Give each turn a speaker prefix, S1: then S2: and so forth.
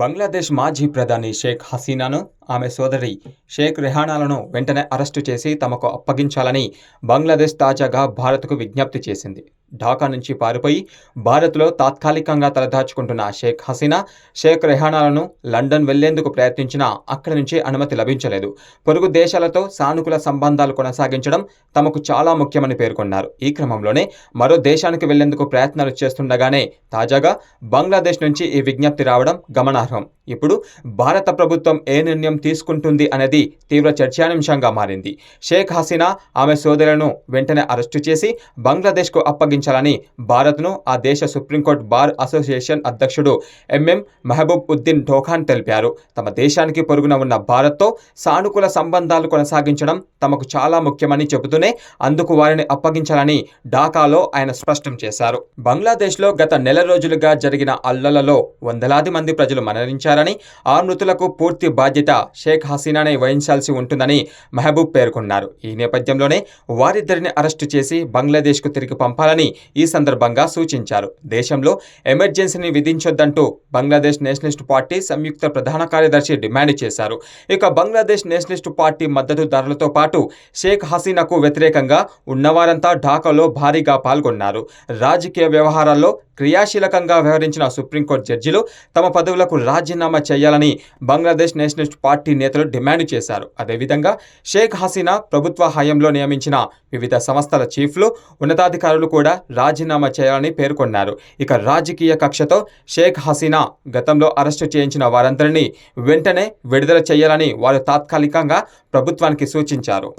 S1: బంగ్లాదేశ్ మాజీ ప్రధాని షేక్ హసీనాను ఆమె సోదరి షేక్ రెహానాలను వెంటనే అరెస్టు చేసి తమకు అప్పగించాలని బంగ్లాదేశ్ తాజాగా భారత్కు విజ్ఞప్తి చేసింది. ఢాకా నుంచి పారిపోయి భారత్లో తాత్కాలికంగా తలదాచుకుంటున్న షేక్ హసీనా షేక్ రెహానాలను లండన్ వెళ్ళేందుకు ప్రయత్నించినా అక్కడి నుంచి అనుమతి లభించలేదు. పొరుగు దేశాలతో సానుకూల సంబంధాలు కొనసాగించడం తమకు చాలా ముఖ్యమని పేర్కొన్నారు. ఈ క్రమంలోనే మరో దేశానికి వెళ్ళేందుకు ప్రయత్నాలు చేస్తుండగానే తాజాగా బంగ్లాదేశ్ నుంచి ఈ విజ్ఞప్తి రావడం గమనార్హం. ఇప్పుడు భారత ప్రభుత్వం ఏ నిర్ణయం తీసుకుంటుంది అనేది తీవ్ర చర్చాంశంగా మారింది. షేక్ హసీనా ఆమె సోదరులను వెంటనే అరెస్టు చేసి బంగ్లాదేశ్కు అప్పగించాలని భారత్ను ఆ దేశ సుప్రీంకోర్టు బార్ అసోసియేషన్ అధ్యక్షుడు ఎంఎం మహబూబ్ ఉద్దీన్ ఢోఖాన్ తెలిపారు. తమ దేశానికి పొరుగున ఉన్న భారత్తో సానుకూల సంబంధాలు కొనసాగించడం తమకు చాలా ముఖ్యమని చెబుతూనే అందుకు వారిని అప్పగించాలని ఢాకాలో ఆయన స్పష్టం చేశారు. బంగ్లాదేశ్లో గత నెల రోజులుగా జరిగిన అల్లలలో వందలాది మంది ప్రజలు మరణించారు. మరణించారని ఆ మృతులకు పూర్తి బాధ్యత షేక్ హసీనానే వహించాల్సి ఉంటుందని మహబూబ్ పేర్కొన్నారు. ఈ నేపథ్యంలోనే వారిద్దరిని అరెస్టు చేసి బంగ్లాదేశ్కు తిరిగి పంపాలని ఈ సందర్భంగా సూచించారు. దేశంలో ఎమర్జెన్సీని విధించొద్దంటూ బంగ్లాదేశ్ నేషనలిస్ట్ పార్టీ సంయుక్త ప్రధాన కార్యదర్శి డిమాండ్ చేశారు. ఇక బంగ్లాదేశ్ నేషనలిస్ట్ పార్టీ మద్దతుదారులతో పాటు షేక్ హసీనాకు వ్యతిరేకంగా ఉన్నవారంతా ఢాకాలో భారీగా పాల్గొన్నారు. రాజకీయ వ్యవహారాల్లో క్రియాశీలకంగా వ్యవహరించిన సుప్రీంకోర్టు జడ్జిలు తమ పదవులకు రాజీనామా చేయాలని బంగ్లాదేశ్ నేషనలిస్ట్ పార్టీ నేతలు డిమాండ్ చేశారు. అదేవిధంగా షేక్ హసీనా ప్రభుత్వ హయాంలో నియమించిన వివిధ సంస్థల చీఫ్లు ఉన్నతాధికారులు కూడా రాజీనామా చేయాలని పేర్కొన్నారు. ఇక రాజకీయ కక్షతో షేక్ హసీనా గతంలో అరెస్టు చేయించిన వారందరినీ వెంటనే విడుదల చేయాలని వారు తాత్కాలికంగా ప్రభుత్వానికి సూచించారు.